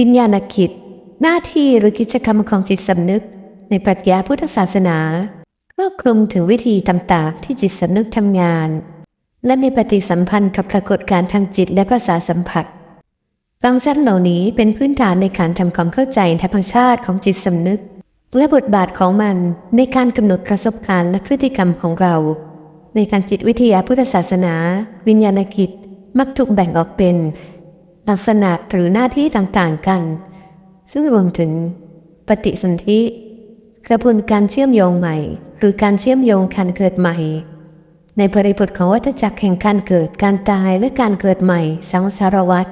วิญญาณคิดหน้าที่หรือกิจกรรมของจิตสำนึก ในปรัชญาพุทธศาสนาครอบคลุมถึงวิธีต่างๆที่จิตสำนึกทำงาน และมีปฏิสัมพันธ์กับปรากฏการณ์ทางจิตและภาษาสัมผัสฟังก์ชันเหล่านี้เป็นพื้นฐานในการทำความเข้าใจธรรมชาติของจิตสำนึก และบทบาทของมันในการกำหนดประสบการณ์และพฤติกรรมของเรา ในการจิตวิทยาพุทธศาสนา วิญญาณกิจมักถูกแบ่งออกเป็น ลักษณะหรือหน้าที่ต่างๆกัน ซึ่งรวมถึงปฏิสนธิกระบวนการเชื่อมโยงใหม่ หรือการเชื่อมโยงการเกิดใหม่ ในบริบทของวัฏจักรแห่งการเกิดการตายและการเกิดใหม่สังสารวัฏ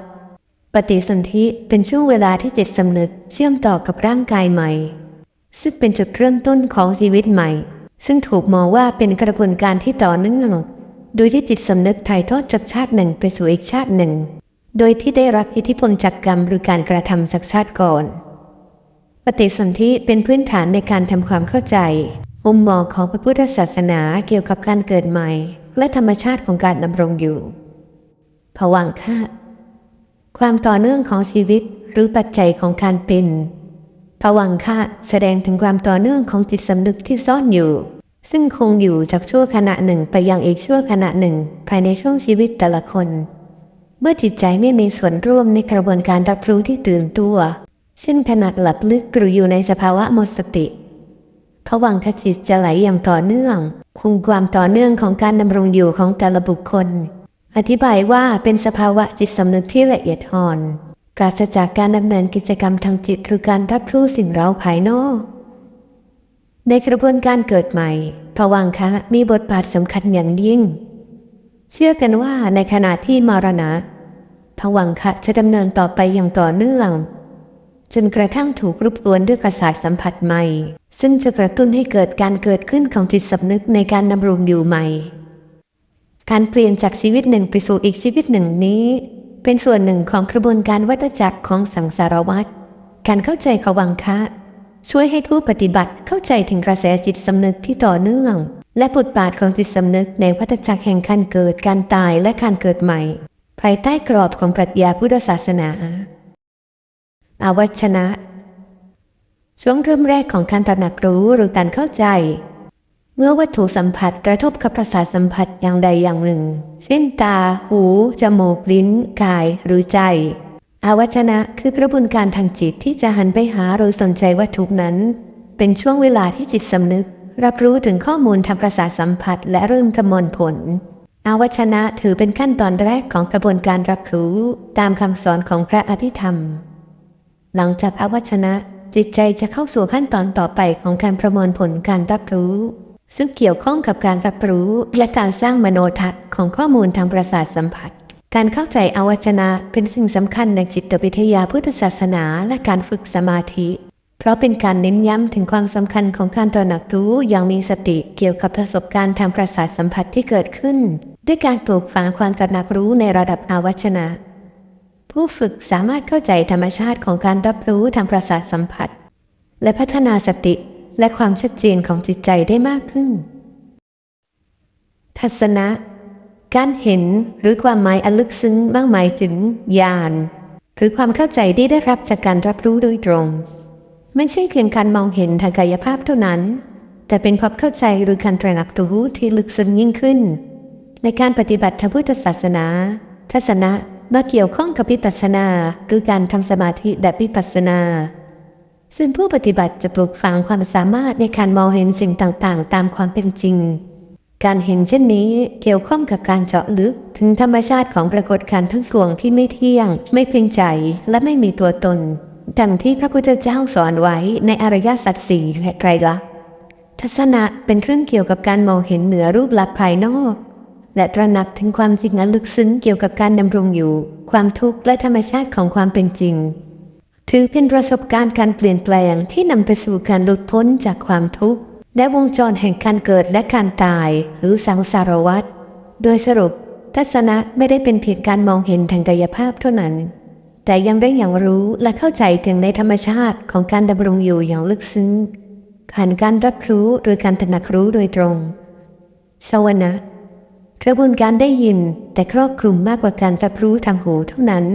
ปฏิสนธิเป็นช่วงเวลาที่จิตสำนึกเชื่อมต่อกับร่างกายใหม่ ซึ่งเป็นจุดเริ่มต้นของชีวิตใหม่ ซึ่งถูกมองว่าเป็นกระบวนการที่ต่อเนื่องโดยที่จิตสำนึกถ่ายทอดจากชาติหนึ่งไปสู่อีกชาติหนึ่ง โดยที่ได้รับอิทธิพลจากกรรมหรือการกระทำจากชาติก่อน ปฏิสนธิเป็นพื้นฐานในการทำความเข้าใจ มุมมองของพระพุทธศาสนาเกี่ยวกับการเกิดใหม่ และธรรมชาติของการดำรงอยู่ผวังค์ค่ะความต่อเนื่องของชีวิตหรือปัจจัยของการเป็นผวังคะแสดงถึงความต่อเนื่องของจิตสำนึกที่ซ่อนอยู่ ซึ่งคงอยู่จากชั่วขณะหนึ่งไปยังอีกชั่วขณะหนึ่ง ภายในช่วงชีวิตแต่ละคน เมื่อจิตใจไม่มีส่วนร่วมในกระบวนการรับรู้ที่ตื่นตัว เช่นขณะหลับลึกหรืออยู่ในสภาวะหมดสติผวังคจิตจะไหลอย่างต่อเนื่อง คงความต่อเนื่องของการดำรงอยู่ของแต่ละบุคคล อธิบายว่าเป็นสภาวะจิตสำนึกที่ละเอียดอ่อน ปราศจากการดำเนินกิจกรรมทางจิตหรือการรับรู้สิ่งเร้าภายนอก ในกระบวนการเกิดใหม่ผวังคะมีบทบาทสำคัญอย่างยิ่ง เชื่อกันว่าในขณะที่มรณะผวังคะจะดำเนินต่อไปอย่างต่อเนื่อง จนกระทั่งถูกรบกวนด้วยประสาทสัมผัสใหม่ ซึ่งจะกระตุ้นให้เกิดการเกิดขึ้นของจิตสำนึกในการดำรงอยู่ใหม่ การเปลี่ยนจากชีวิตหนึ่งไปสู่อีกชีวิตหนึ่งนี้ เป็นส่วนหนึ่งของกระบวนการวัฏจักรของสังสารวัฏการเข้าใจขวังคะ ช่วยให้ผู้ปฏิบัติเข้าใจถึงกระแสจิตสำนึกที่ต่อเนื่อง และบทบาทของจิตสำนึกในวัฏจักรแห่งการเกิดการตายและการเกิดใหม่ ภายใต้กรอบของปรัชญาพุทธศาสนาอาวัชนะช่วงเริ่มแรกของการตระหนักรู้หรือการเข้าใจ เมื่อวัตถุสัมผัสกระทบกับประสาทสัมผัสอย่างใดอย่างหนึ่งเช่นตา หู จมูก ลิ้น กาย หรือใจอาวชนะคือกระบวนการทางจิตที่จะหันไปหาหรือสนใจวัตถุนั้น เป็นช่วงเวลาที่จิตสำนึก รับรู้ถึงข้อมูลทางประสาทสัมผัส และเริ่มกำมวลผล อาวชนะถือเป็นขั้นตอนแรกของกระบวนการรับรู้ตามคำสอนของพระอภิธรรม หลังจากอาวชนะจิตใจจะเข้าสู่ขั้นตอนต่อไปของการประมวลผลการรับรู้ ซึ่งเกี่ยวข้องกับการรับรู้และการสร้างมโนทัศน์ของข้อมูลทางประสาทสัมผัส การเข้าใจอวัจนะเป็นสิ่งสำคัญในจิตวิทยาพุทธศาสนาและการฝึกสมาธิ เพราะเป็นการเน้นย้ำถึงความสำคัญของการตระหนักรู้อย่างมีสติเกี่ยวกับประสบการณ์ทางประสาทสัมผัสที่เกิดขึ้น ด้วยการปลูกฝังความตระหนักรู้ในระดับอวัจนะ ผู้ฝึกสามารถเข้าใจธรรมชาติของการรับรู้ทางประสาทสัมผัส และพัฒนาสติและความชัดเจนของจิตใจได้มากขึ้น ทัศนะ การเห็นหรือความหมายอันลึกซึ้งบ้างหมายถึงญาณหรือความเข้าใจที่ได้รับจากการรับรู้โดยตรง ไม่ใช่เพียงการมองเห็นทางกายภาพเท่านั้น แต่เป็นความเข้าใจหรือการตระหนักรู้ที่ลึกซึ้งยิ่งขึ้น ในการปฏิบัติทางพุทธศาสนา ทัศนะมาเกี่ยวข้องกับวิปัสสนาหรือการทำสมาธิแบบวิปัสสนา ซึ่งผู้ปฏิบัติจะปลูกฝังความสามารถในการมองเห็นสิ่งต่างๆ ตามความเป็นจริง การเห็นเช่นนี้เกี่ยวข้องกับการเจาะลึกถึงธรรมชาติของปรากฏการณ์ทั้งปวงที่ไม่เที่ยง ไม่เพียงใจและไม่มีตัวตน ดังที่พระพุทธเจ้าสอนไว้ในอริยสัจสี่แไตรลักษณ์ทัศนะเป็นเครื่องเกี่ยวกับการมองเห็นเหนือรูปลักษณ์ภายนอก และตระหนักถึงความจริงอันลึกซึ้งเกี่ยวกับการดำรงอยู่ ความทุกข์และธรรมชาติของความเป็นจริง ถือเป็นประสบการณ์การเปลี่ยนแปลงที่นำไปสู่การหลุดพ้นจากความทุกข์ และวงจรแห่งการเกิดและการตาย หรือสังสารวัฏโดยสรุป ทัศนะไม่ได้เป็นเพียงการมองเห็นทางกายภาพเท่านั้น แต่ยังได้อย่างรู้และเข้าใจถึงในธรรมชาติของการดำรงอยู่อย่างลึกซึ้งผ่านการรับรู้หรือการตระหนักรู้โดยตรงสวนะกระบวนการได้ยินแต่ครอบคลุมมากกว่าการรับรู้ทางหูเท่านั้น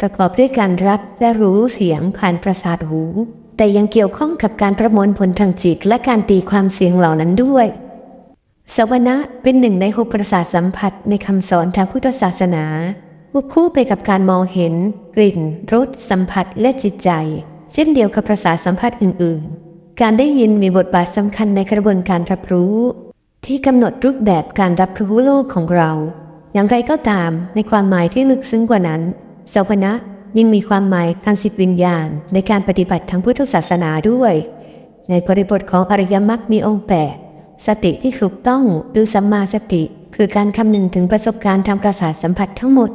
ประกอบด้วยการรับและรู้เสียงผ่านประสาทหู แต่ยังเกี่ยวข้องกับการประมวลผลทางจิตและการตีความเสียงเหล่านั้นด้วยสวนะเป็นหนึ่งในหกประสาทสัมผัสในคำสอนทางพุทธศาสนา วบคู่ไปกับการมองเห็น กลิ่นรสสัมผัสและจิตใจ เช่นเดียวกับประสาสัมผัสอื่น ๆ การได้ยินมีบทบาทสำคัญในกระบวนการรับรู้ ที่กำหนดรูปแบบการรับรู้โลกของเรา อย่างไรก็ตามในความหมายที่ลึกซึ้งกว่านั้นสวนะยังมีความหมายทางจิตวิญญาณ ในการปฏิบัติทางพุทธศาสนาด้วย ในบริบทของอริยมรรคมีองค์แปดสติที่ถูกต้องหรือสัมมาสติ คือการคำนึงถึงประสบการณ์ทางประสาทสัมผัสทั้งหมด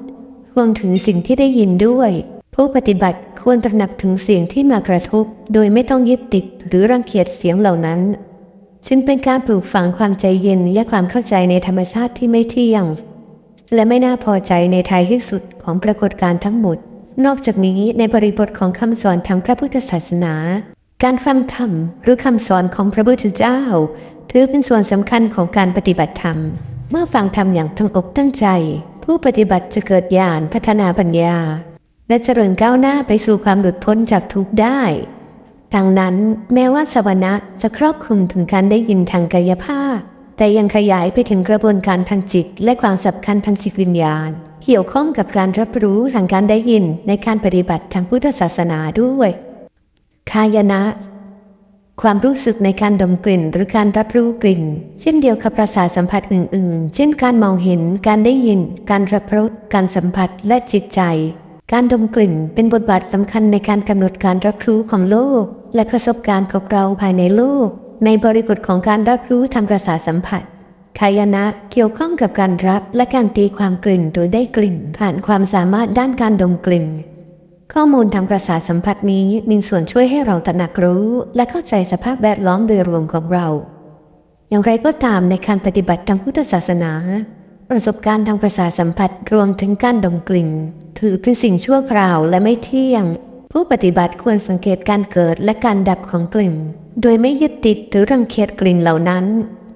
รวมถึงสิ่งที่ได้ยินด้วย ผู้ปฏิบัติควรตระหนักถึงเสียงที่มากระทบ โดยไม่ต้องยึดติดหรือรังเกียจเสียงเหล่านั้นจึงเป็นการปลูกฝังความใจเย็นและความเข้าใจในธรรมชาติที่ไม่เที่ยง และไม่น่าพอใจในท้ายที่สุดของปรากฏการณ์ทั้งหมด นอกจากนี้ในบริบทของคำสอนทางพระพุทธศาสนา การฟังธรรมหรือคำสอนของพระพุทธเจ้า ถือเป็นส่วนสำคัญของการปฏิบัติธรรม เมื่อฟังธรรมอย่างตั้งอกตั้งใจ ผู้ปฏิบัติจะเกิดญาณพัฒนาปัญญา และเจริญก้าวหน้าไปสู่ความหลุดพ้นจากทุกข์ได้ ดังนั้นแม้ว่าสวนะจะครอบคลุมถึงการได้ยินทางกายภาพ แต่ยังขยายไปถึงกระบวนการทางจิต และความสำคัญทางจิตวิญญาณ เกี่ยวข้องกับการรับรู้ทางการได้ยินในการปฏิบัติทางพุทธศาสนาด้วย คายนะ ความรู้สึกในการดมกลิ่นหรือการรับรู้กลิ่น เช่นเดียวกับประสาทสัมผัสอื่น ๆ เช่นการมองเห็น การได้ยิน การรับรู้การสัมผัสและจิตใจ การดมกลิ่นเป็นบทบาทสำคัญในการกำหนดการรับรู้ของโลก และประสบการณ์ของเราภายในโลก ในบริบทของการรับรู้ทางประสาทสัมผัสคายนะเกี่ยวข้องกับการรับและการตีความกลิ่นโดยได้กลิ่น ผ่านความสามารถด้านการดมกลิ่น ข้อมูลทางประสาทสัมผัสนี้มีส่วนช่วยให้เราตระหนักรู้ และเข้าใจสภาพแวดล้อมโดยรวมของเรา อย่างไรก็ตามในการปฏิบัติทางพุทธศาสนา ประสบการณ์ทางประสาทสัมผัสรวมถึงการดมกลิ่น ถือเป็นสิ่งชั่วคราวและไม่เที่ยง ผู้ปฏิบัติควรสังเกตการเกิดและการดับของกลิ่น โดยไม่ยึดติดหรือรังเกียจกลิ่นเหล่านั้น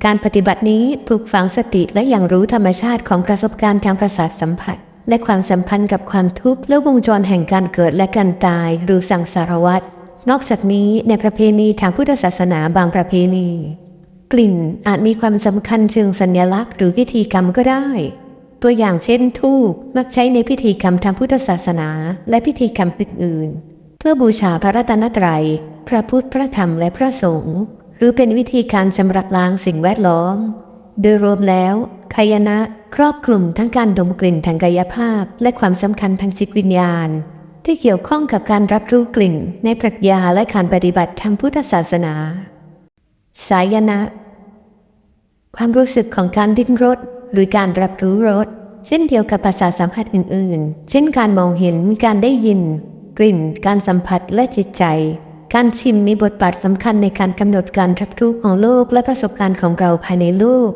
การปฏิบัตินี้ปลูกฝังสติและอย่างรู้ธรรมชาติของประสบการณ์ทางประสาทสัมผัส และความสัมพันธ์กับความทุกข์และวงจรแห่งการเกิดและการตายหรือสังสารวัฏนอกจากนี้ในประเพณีทางพุทธศาสนาบางประเพณี กลิ่นอาจมีความสำคัญเชิงสัญลักษณ์หรือพิธีกรรมก็ได้ ตัวอย่างเช่นทูบมักใช้ในพิธีกรรมทางพุทธศาสนา และพิธีกรรมอื่นๆ เพื่อบูชาพระรัตนตรัย พระพุทธพระธรรมและพระสงฆ์หรือเป็นวิธีการชำระล้างสิ่งแวดล้อม โดยรวมแล้วคายนะ ครอบคลุมทั้งการดมกลิ่นทางกายภาพ และความสำคัญทางจิตวิญญาณ ที่เกี่ยวข้องกับการรับรู้กลิ่น ในปรัชญาและการปฏิบัติทางพุทธศาสนา สายนะ ความรู้สึกของการดิ้นรดหรือการรับรู้รสเช่นเดียวกับภาษาสัมผัสอื่น ๆ เช่นการมองเห็นการได้ยิน กลิ่น การสัมผัสและจิตใจ การชิมมีบทบาทสำคัญในการกำหนดการรับรู้ของโลกและประสบการณ์ของเราภายในโลก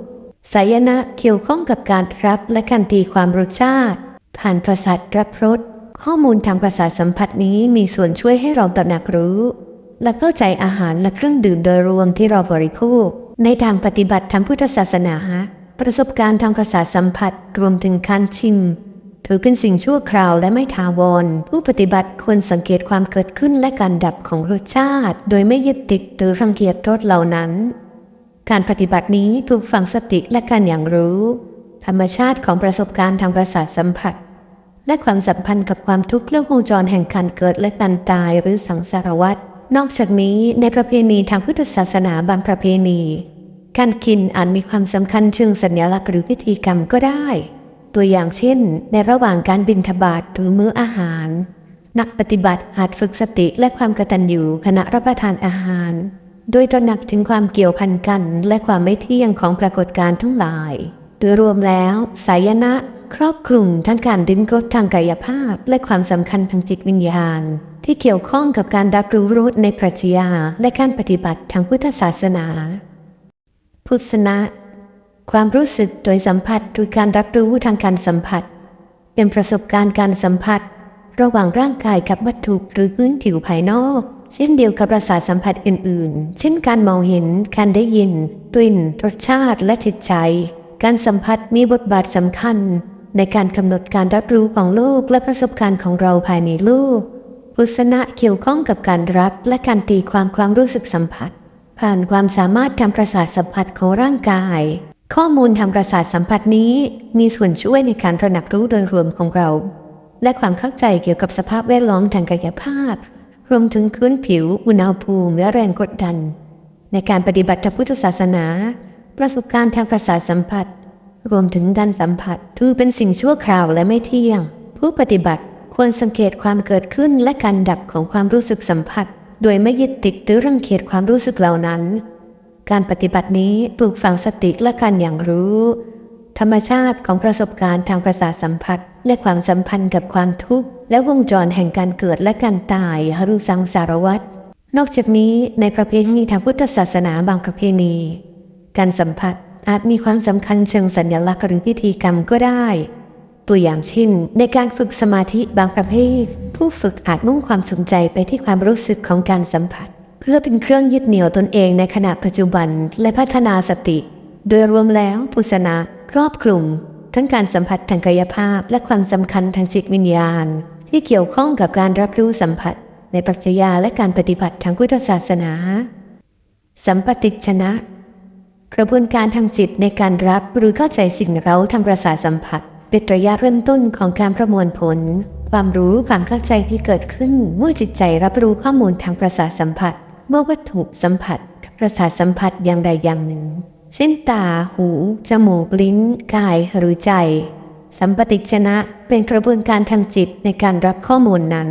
สายนะเกี่ยวข้องกับการรับและการตีความรสชาติ ผ่านประสาทรับรสข้อมูลทางประสาทสัมผัสนี้มีส่วนช่วยให้เราตระหนักรู้ และเข้าใจอาหารและเครื่องดื่มโดยรวมที่เราบริโภค ในทางปฏิบัติทางพุทธศาสนา ประสบการณ์ทางประสาทสัมผัสรวมถึงการชิม ถือเป็นสิ่งชั่วคราวและไม่ถาวร ผู้ปฏิบัติควรสังเกตความเกิดขึ้นและการดับของรสชาติ โดยไม่ยึดติดหรือรังเกียจโทษเหล่านั้น การปฏิบัตินี้ปลูกฝังสติและการอย่างรู้ ธรรมชาติของประสบการณ์ทางประสาทสัมผัส และความสัมพันธ์กับความทุกข์และวงจรแห่งการเกิดและการตายหรือสังสารวัฏนอกจากนี้ในประเพณีทางพุทธศาสนาบางประเพณี การกินอาจมีความสำคัญเชิงสัญลักษณ์หรือพิธีกรรมก็ได้ ตัวอย่างเช่น ในระหว่างการบิณฑบาตหรือมื้ออาหาร นักปฏิบัติอาจฝึกสติและความกตัญญูขณะรับประทานอาหาร โดยตระหนักถึงความเกี่ยวพันกันและความไม่เที่ยงของปรากฏการณ์ทั้งหลาย โดยรวมแล้วสายนะ ครอบคลุมทั้งการดึงรสทางกายภาพ และความสำคัญทางจิตวิญญาณ ที่เกี่ยวข้องกับการรับรู้รสในปรัชญาและการปฏิบัติทางพุทธศาสนา พุทธนะ ความรู้สึกโดยสัมผัสหรือการรับรู้ทางการสัมผัส เป็นประสบการณ์การสัมผัส ระหว่างร่างกายกับวัตถุหรือพื้นผิวภายนอก เช่นเดียวกับประสาทสัมผัสอื่น ๆ เช่นการมองเห็น การได้ยินกลิ่นรสชาติ และจิตใจ การสัมผัสมีบทบาทสำคัญ ในการกำหนดการรับรู้ของโลกและประสบการณ์ของเราภายในโลกพุทธะเกี่ยวข้องกับการรับและการตีความความรู้สึกสัมผัส ผ่านความสามารถทางประสาทสัมผัสของร่างกาย ข้อมูลทางประสาทสัมผัสนี้มีส่วนช่วยในการตระหนักรู้โดยรวมของเรา และความเข้าใจเกี่ยวกับสภาพแวดล้อมทางกายภาพ รวมถึงพื้นผิว อุณหภูมิ และแรงกดดัน ในการปฏิบัติพุทธศาสนา ประสบการณ์ทางประสาทสัมผัส รวมถึงการสัมผัสถือเป็นสิ่งชั่วคราวและไม่เที่ยง ผู้ปฏิบัติควรสังเกตความเกิดขึ้นและการดับของความรู้สึกสัมผัส โดยไม่ยึดติดหรือรังเกียจความรู้สึกเหล่านั้น การปฏิบัตินี้ปลูกฝังสติและการอย่างรู้ ธรรมชาติของประสบการณ์ทางประสาทสัมผัส และความสัมพันธ์กับความทุกข์ และวงจรแห่งการเกิดและการตายหรุสังสารวัตรนอกจากนี้ในประเพณีทางพุทธศาสนาบางประเพณี การสัมผัสอาจมีความสำคัญเชิงสัญลักษณ์หรือพิธีกรรมก็ได้ ตัวอย่างเช่น ในการฝึกสมาธิบางประเภท ผู้ฝึกอาจมุ่งความสนใจไปที่ความรู้สึกของการสัมผัส เพื่อเป็นเครื่องยึดเหนี่ยวตนเองในขณะปัจจุบันและพัฒนาสติ โดยรวมแล้วพุทธนะครอบคลุม ทั้งการสัมผัสทางกายภาพและความสำคัญทางจิตวิญญาณ ที่เกี่ยวข้องกับการรับรู้สัมผัส ในปรัชญาและการปฏิบัติทางพุทธศาสนา สัมปติชนะ กระบวนการทางจิตในการรับหรือเข้าใจสิ่งเร้าทางประสาสัมผัส เป็นระยะเริ่มต้นของการประมวลผล ความรู้ความเข้าใจที่เกิดขึ้นเมื่อจิตใจรับรู้ข้อมูลทางประสาสัมผัส เมื่อวัตถุสัมผัสประสาสัมผัสอย่างใดอย่างหนึ่ง เช่นตา หู จมูก ลิ้น กาย หรือใจ สัมปติชนะเป็นกระบวนการทางจิตในการรับข้อมูลนั้น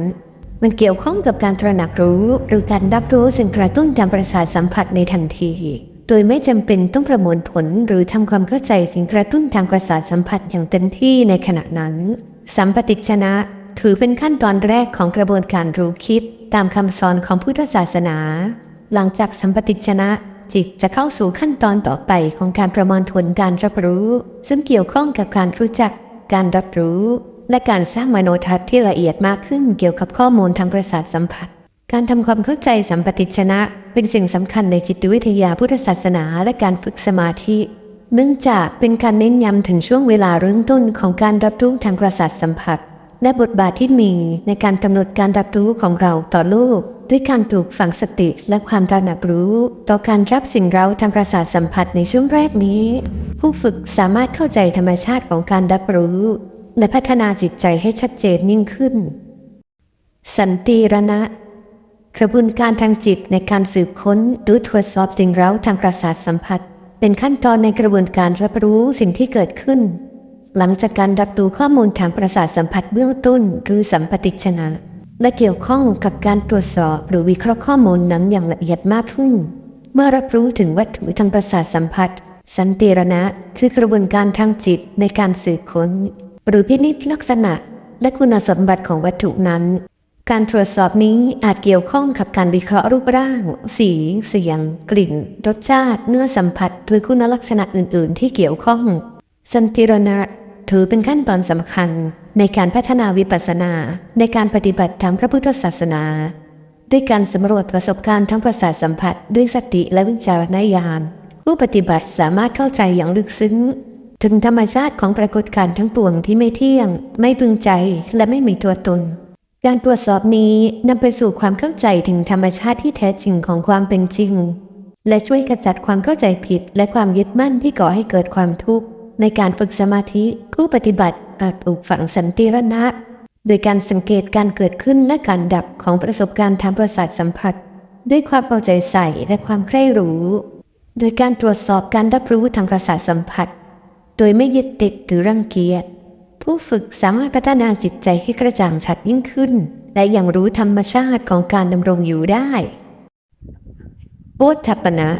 มันเกี่ยวข้องกับการตระหนักรู้ หรือการรับรู้สิ่งกระตุ้นทางประสาทสัมผัสในทันที โดยไม่จำเป็นต้องประมวลผลหรือทำความเข้าใจสิ่งกระตุ้นทางประสาทสัมผัสอย่างเต็มที่ในขณะนั้น สัมปติชนะถือเป็นขั้นตอนแรกของกระบวนการรู้คิดตามคำสอนของพุทธศาสนา หลังจากสัมปติชนะ จิตจะเข้าสู่ขั้นตอนต่อไปของการประมวลผลการรับรู้ ซึ่งเกี่ยวข้องกับการรู้จัก การรับรู้ และการสร้างมโนทัศน์ที่ละเอียดมากขึ้นเกี่ยวกับข้อมูลทางประสาทสัมผัส การทำความเข้าใจสัมปติชนะ เป็นสิ่งสำคัญในจิตวิทยาพุทธศาสนาและการฝึกสมาธิ เนื่องจากเป็นการเน้นย้ำถึงช่วงเวลาเริ่มต้นของการรับรู้ทางประสาทสัมผัส และบทบาทที่มีในการกำหนดการรับรู้ของเราต่อโลก ด้วยการปลูกฝังสติและความตระหนักรู้ ต่อการรับสิ่งเร้าทางประสาทสัมผัสในช่วงแรกนี้ ผู้ฝึกสามารถเข้าใจธรรมชาติของการรับรู้ และพัฒนาจิตใจให้ชัดเจนยิ่งขึ้น สันติรณะกระบวนการทางจิตในการสืบค้นดูตรวจสอบสิ่งเร้าทางประสาทสัมผัส เป็นขั้นตอนในกระบวนการรับรู้สิ่งที่เกิดขึ้น หลังจากการรับรู้ข้อมูลทางประสาทสัมผัสเบื้องต้นหรือสัมปติชนะ และเกี่ยวข้องกับการตรวจสอบหรือวิเคราะห์ข้อมูลนั้นอย่างละเอียดมากขึ้น เมื่อรับรู้ถึงวัตถุทางประสาทสัมผัส สันติรณะคือกระบวนการทางจิตในการสืบค้น หรือพินิจลักษณะและคุณสมบัติของวัตถุนั้น การตรวจสอบนี้อาจเกี่ยวข้องกับการวิเคราะห์รูปร่าง สี เสียง กลิ่น รสชาติ เนื้อสัมผัสหรือคุณลักษณะอื่น ๆ ที่เกี่ยวข้อง สันติรณะถือเป็นขั้นตอนสำคัญ ในการพัฒนาวิปัสสนา ในการปฏิบัติทางพระพุทธศาสนา ด้วยการสำรวจประสบการณ์ทั้งประสาทสัมผัส ด้วยสติและวิจารณญาณผู้ปฏิบัติสามารถเข้าใจอย่างลึกซึ้ง ถึงธรรมชาติของปรากฏการณ์ทั้งปวงที่ไม่เที่ยง ไม่พึงใจและไม่มีตัวตน การตรวจสอบนี้นำไปสู่ความเข้าใจถึงธรรมชาติที่แท้จริงของความเป็นจริง และช่วยกระจัดความเข้าใจผิด และความยึดมั่นที่ก่อให้เกิดความทุกข์ในการฝึกสมาธิผู้ปฏิบัติ อาจปลูกฝังสันติรณะ โดยการสังเกตการเกิดขึ้นและการดับของประสบการณ์ทางประสาทสัมผัส ด้วยความเอาใจใส่และความใคร่รู้ โดยการตรวจสอบการรับรู้ทางประสาทสัมผัส โดยไม่ยึดติดหรือรังเกียจ ผู้ฝึกสามารถพัฒนาจิตใจให้กระจ่างชัดยิ่งขึ้น และยังรู้ธรรมชาติของการดำรงอยู่ได้โอทัปปนะ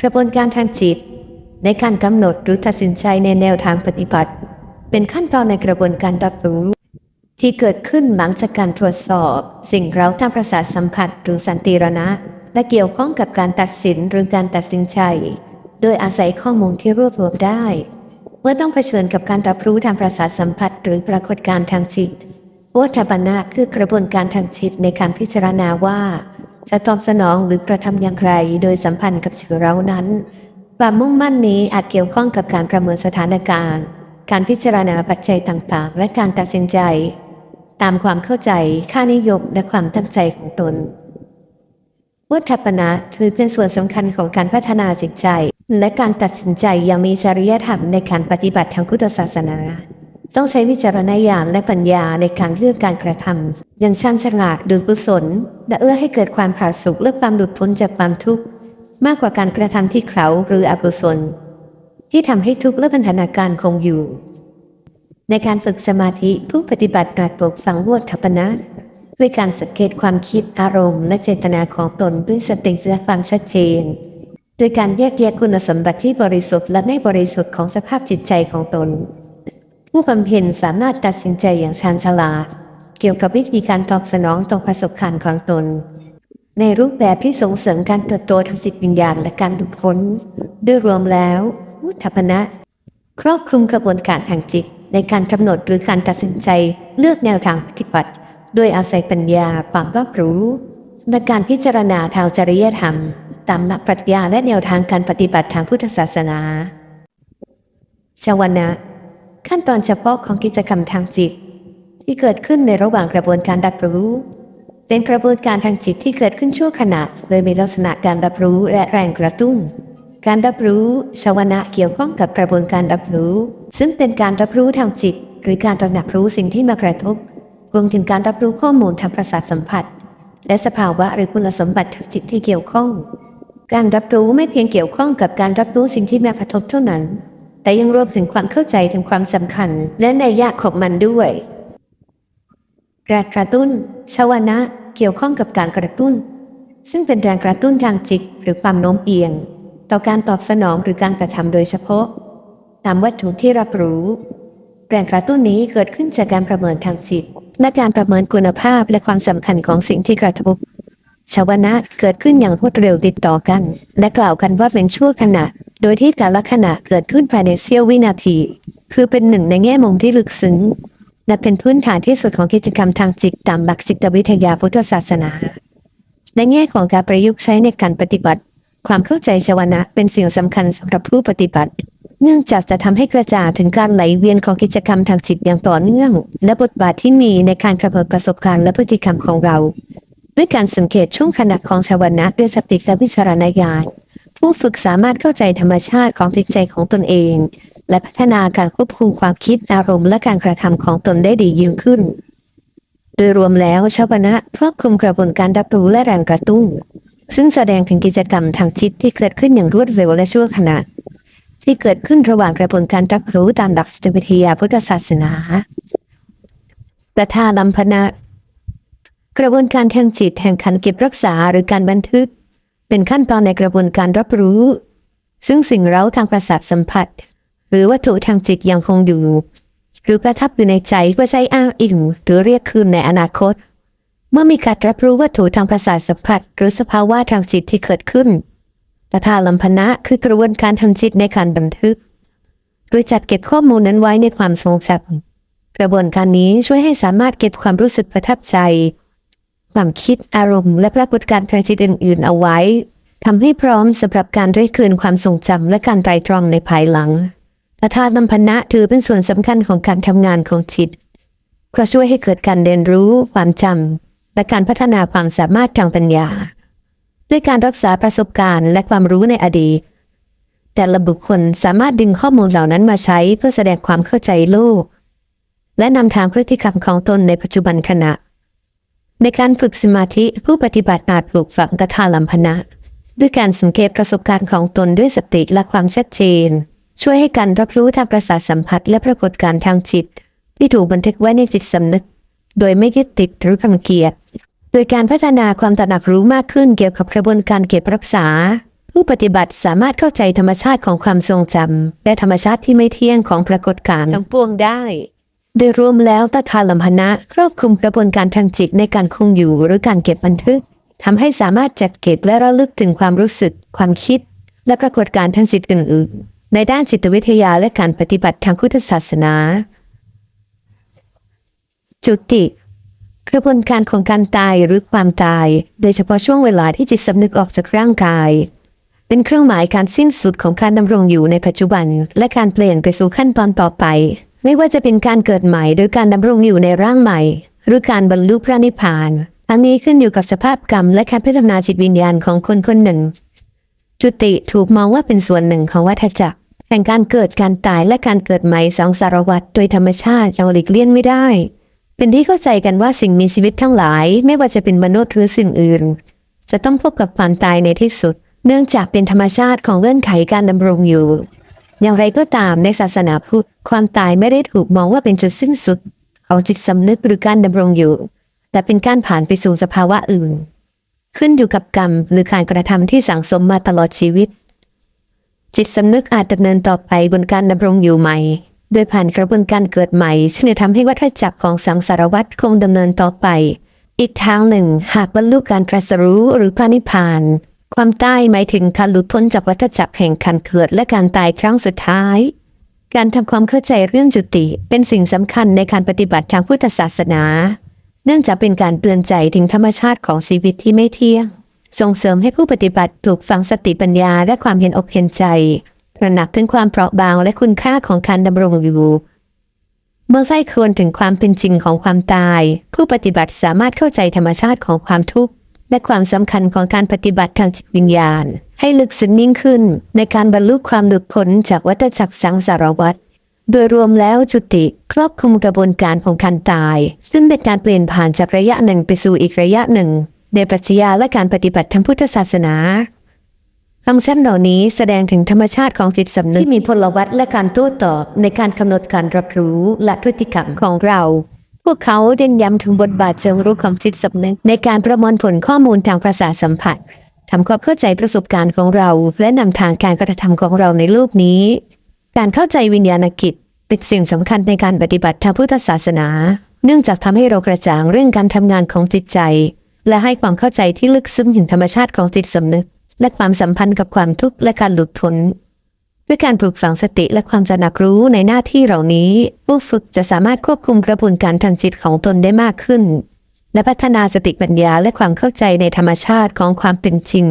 กระบวนการทางจิตในการกำหนดหรือตัดสินใจในแนวทางปฏิบัติ เป็นขั้นตอนในกระบวนการรับรู้ ที่เกิดขึ้นหลังจากการตรวจสอบ สิ่งเร้าทางประสาทสัมผัสหรือสันติรณะ และเกี่ยวข้องกับการตัดสินหรือการตัดสินใจ โดยอาศัยข้อมูลที่รวบรวมได้ เมื่อต้องเผชิญกับการรับรู้ทางประสาทสัมผัสหรือปรากฏการทางจิตวัฏบนะคือกระบวนการทางจิตในการพิจารณาว่า จะตอบสนองหรือกระทำอย่างไร โดยสัมพันธ์กับสิ่งเร้านั้น ความมุ่งมั่นนี้อาจเกี่ยวข้องกับการประเมินสถานการณ์ การพิจารณาปัจจัยต่างๆ และการตัดสินใจ ตามความเข้าใจค่านิยมและความตั้งใจของตนวัฏปนะถือเป็นส่วนสำคัญของการพัฒนาจิตใจ และการตัดสินใจอย่างมีจริยธรรมในการปฏิบัติทางพุทธศาสนา ต้องใช้วิจารณญาณและปัญญาในการเลือกการกระทำอย่างชันฉลาดหรือกุศล และเอื้อให้เกิดความผาสุกและความหลุดพ้นจากความทุกข์มากกว่าการกระทำที่เขาหรืออกุศล ที่ทำให้ทุกข์และพันธนาการคงอยู่ ในการฝึกสมาธิผู้ปฏิบัติตรัสปกฝังวัฏปนะด้วยการสังเกตความคิดอารมณ์ และเจตนาของตนด้วยสติและความชัดเจน โดยการแยกแยะคุณสมบัติที่บริสุทธิ์และไม่บริสุทธิ์ของสภาพจิตใจของตน ผู้บำเพ็ญสามารถตัดสินใจอย่างชาญฉลาด เกี่ยวกับวิธีการตอบสนองต่อประสบการณ์ของตน ในรูปแบบที่ส่งเสริมการเติบโตทางจิตวิญญาณและการหลุดพ้นด้วยรวมแล้ววุฒปนะ ครอบคลุมกระบวนการทางจิต ในการกำหนดหรือการตัดสินใจเลือกแนวทางปฏิบัติโดยอาศัยปัญญาความรอบรู้และการพิจารณาทางจริยธรรม ตามหลักปรัชญาและแนวทางการปฏิบัติทางพุทธศาสนาชาวนะ ขั้นตอนเฉพาะของกิจกรรมทางจิต ที่เกิดขึ้นในระหว่างกระบวนการรับรู้ เป็นกระบวนการทางจิตที่เกิดขึ้นชั่วขณะ โดยมีลักษณะการรับรู้และแรงกระตุ้น การรับรู้ชาวนะเกี่ยวข้องกับกระบวนการรับรู้ ซึ่งเป็นการรับรู้ทางจิต หรือการตระหนักรู้สิ่งที่มากระทบรวมถึงการรับรู้ข้อมูลทางประสาทสัมผัส และสภาวะหรือคุณสมบัติทางจิตที่เกี่ยวข้อง การรับรู้ไม่เพียงเกี่ยวข้องกับการรับรู้สิ่งที่มากระทบเท่านั้น แต่ยังรวมถึงความเข้าใจถึงความสำคัญ และในยยะของมันด้วย แรงกระตุ้นชาวนะเกี่ยวข้องกับการกระตุ้น ซึ่งเป็นแรงกระตุ้นทางจิตหรือความโน้มเอียง ต่อการตอบสนองหรือการกระทำโดยเฉพาะ ตามวัตถุที่รับรู้ แรงกระตุ้นนี้เกิดขึ้นจากการประเมินทางจิต และการประเมินคุณภาพและความสำคัญของสิ่งที่กระทบชาวนะเกิดขึ้นอย่างรวดเร็วติดต่อกัน และกล่าวกันว่าเป็นชั่วขณะ โดยที่แต่ละขณะเกิดขึ้นภายในเสี้ยววินาที คือเป็นหนึ่งในแง่มุมที่ลึกซึ้ง และเป็นพื้นฐานที่สุดของกิจกรรมทางจิตตามหลักจิตวิทยาพุทธศาสนา ในแง่ของการประยุกต์ใช้ในการปฏิบัติ ความเข้าใจชาวนะเป็นสิ่งสำคัญสำหรับผู้ปฏิบัติ เนื่องจากจะทำให้กระจ่างถึงการไหลเวียนของกิจกรรมทางจิตอย่างต่อเนื่อง และบทบาทที่มีในการกระเบิดประสบการณ์และพฤติกรรมของเรา ด้วยการสังเกตช่วงขณะของชาวนะด้วยสติและวิจารณญาณผู้ฝึกสามารถเข้าใจธรรมชาติของจิตใจของตนเอง และพัฒนาการควบคุมความคิดอารมณ์และการกระทำของตนได้ดียิ่งขึ้น โดยรวมแล้วชาวนะครอบคลุมกระบวนการรับรู้และแรงกระตุ้น ซึ่งแสดงถึงกิจกรรมทางจิตที่เกิดขึ้นอย่างรวดเร็วและชั่วขณะที่เกิดขึ้นระหว่างกระบวนการรับรู้ตามหลักจิวิทยาพุทธศาสนาแต่ถ้าลัมพนะ กระบวนการทางจิตแห่งการเก็บรักษาหรือการบันทึก เป็นขั้นตอนในกระบวนการรับรู้ ซึ่งสิ่งเร้าทางประสาทสัมผัส หรือวัตถุทางจิตยังคงอยู่ หรือประทับอยู่ในใจเพื่อใช้อ้างอิงหรือเรียกคืนในอนาคต เมื่อมีการรับรู้วัตถุทางประสาสัมผัส หรือสภาวะทางจิตที่เกิดขึ้นตถาลัมพนะคือกระบวนการทางจิตในการบันทึก โดยจัดเก็บข้อมูลนั้นไว้ในความทรงจำกระบวนการนี้ช่วยให้สามารถเก็บความรู้สึกประทับใจ ความคิดอารมณ์และปรากฏการณ์ทางจิตอื่น ๆ เอาไว้ทำให้พร้อมสำหรับการเรียกคืนความทรงจำและการไตรตรองในภายหลัง ตถาลัมพนะถือเป็นส่วนสำคัญของการทำงานของจิต เพราะช่วยให้เกิดการเรียนรู้ ความจำและการพัฒนาความสามารถทางปัญญา ด้วยการรักษาประสบการณ์และความรู้ในอดีต แต่ละบุคคลสามารถดึงข้อมูลเหล่านั้นมาใช้เพื่อแสดงความเข้าใจโลก และนำทางพฤติกรรมของตนในปัจจุบันขณะ ในการฝึกสมาธิผู้ปฏิบัติอาจปลูกฝังกถาลัมพนะ ด้วยการสังเกตประสบการณ์ของตนด้วยสติและความชัดเจน ช่วยให้การรับรู้ทางประสาทสัมผัสและปรากฏการณ์ทางจิต ที่ถูกบันทึกไว้ในจิตสำนึก โดยไม่ยึดติดหรือรังเกียจโดยการพัฒนาความตระหนักรู้มากขึ้นเกี่ยวกับกระบวนการเก็บรักษา ผู้ปฏิบัติสามารถเข้าใจธรรมชาติของความทรงจำและธรรมชาติที่ไม่เที่ยงของปรากฏการณ์ทั้งปวงได้โดยรวมแล้วตถาลัมพนะครอบคลุมกระบวนการทางจิตในการคงอยู่หรือการเก็บบันทึกทำให้สามารถจัดเก็บและระลึกถึงความรู้สึก ความคิด และปรากฏการณ์ทางจิตอื่นๆ ในด้านจิตวิทยาและการปฏิบัติทางพุทธศาสนา จุติกระบวนการของการตายหรือความตาย โดยเฉพาะช่วงเวลาที่จิตสำนึกออกจากร่างกาย เป็นเครื่องหมายการสิ้นสุดของการดำรงอยู่ในปัจจุบัน และการเปลี่ยนไปสู่ขั้นตอนต่อไป ไม่ว่าจะเป็นการเกิดใหม่หรือการดำรงอยู่ในร่างใหม่ หรือการบรรลุพระนิพพานทั้งนี้ขึ้นอยู่กับสภาพกรรมและการพัฒนาจิตวิญญาณของคนคนหนึ่ง จุติถูกมองว่าเป็นส่วนหนึ่งของวัฏจักร แห่งการเกิดการตายและการเกิดใหม่สองสารวัตรโดยธรรมชาติเราหลีกเลี่ยงไม่ได้ เป็นที่เข้าใจกันว่าสิ่งมีชีวิตทั้งหลาย ไม่ว่าจะเป็นมนุษย์หรือสิ่งอื่น จะต้องพบกับความตายในที่สุด เนื่องจากเป็นธรรมชาติของเงื่อนไขการดำรงอยู่ อย่างไรก็ตามในศาสนาพุทธความตายไม่ได้ถูกมองว่าเป็นจุดสิ้นสุด ของจิตสำนึกหรือการดำรงอยู่ แต่เป็นการผ่านไปสู่สภาวะอื่น ขึ้นอยู่กับกรรมหรือการกระทำที่สั่งสมมาตลอดชีวิต จิตสำนึกอาจดำเนินต่อไปบนการดำรงอยู่ใหม่ โดยผ่านกระบวนการเกิดใหม่ซึ่งจะทำให้วัฏจักรของสังสารวัตรคงดำเนินต่อไป อีกทางหนึ่ง หากบรรลุการตรัสรู้หรือพระนิพพาน ความตายหมายถึงการหลุดพ้นจากวัฏจักรแห่งการเกิดและการตายครั้งสุดท้าย การทำความเข้าใจเรื่องจุติ เป็นสิ่งสำคัญในการปฏิบัติทางพุทธศาสนา เนื่องจากเป็นการเตือนใจถึงธรรมชาติของชีวิตที่ไม่เที่ยง ส่งเสริมให้ผู้ปฏิบัติปลูกฝังสติปัญญาและความเห็นอกเห็นใจตระหนักถึงความเปราะบางและคุณค่าของการดำรงอยู่เมื่อใส่ควรถึงความเป็นจริงของความตาย ผู้ปฏิบัติสามารถเข้าใจธรรมชาติของความทุกข์และความสำคัญของการปฏิบัติทางจิตวิญญาณ ให้ลึกซึ้งยิ่งขึ้น ในการบรรลุความหลุดพ้นจากวัฏจักรสังสารวัฏโดยรวมแล้วจุติครอบคลุมกระบวนการของการตาย ซึ่งเป็นการเปลี่ยนผ่านจากระยะหนึ่งไปสู่อีกระยะหนึ่ง ในปรัชญาและการปฏิบัติทางพุทธศาสนาคำชั้นเหล่านี้แสดงถึงธรรมชาติของจิตสำนึกที่มีพลวัตและการโต้ตอบในการกำหนดการรับรู้และพฤติกรรมของเรา พวกเขาเน้นย้ำถึงบทบาทเชิงรุกของจิตสำนึก ในการประมวลผลข้อมูลทางประสาทสัมผัสทำความเข้าใจประสบการณ์ของเรา และนำทางการกระทำของเราในโลกนี้ การเข้าใจวิญญาณกิจ เป็นสิ่งสำคัญในการปฏิบัติทางพุทธศาสนา เนื่องจากทำให้เรากระจ่างเรื่องการทำงานของจิตใจ และให้ความเข้าใจที่ลึกซึ้งถึงธรรมชาติของจิตสำนึก และความสัมพันธ์กับความทุกข์และการหลุดพ้นด้วยการปลูกฝังสติและความตระหนักรู้ในหน้าที่เหล่านี้ ผู้ฝึกจะสามารถควบคุมกระบวนการทางจิตของตนได้มากขึ้น และพัฒนาสติปัญญาและความเข้าใจในธรรมชาติของความเป็นจริง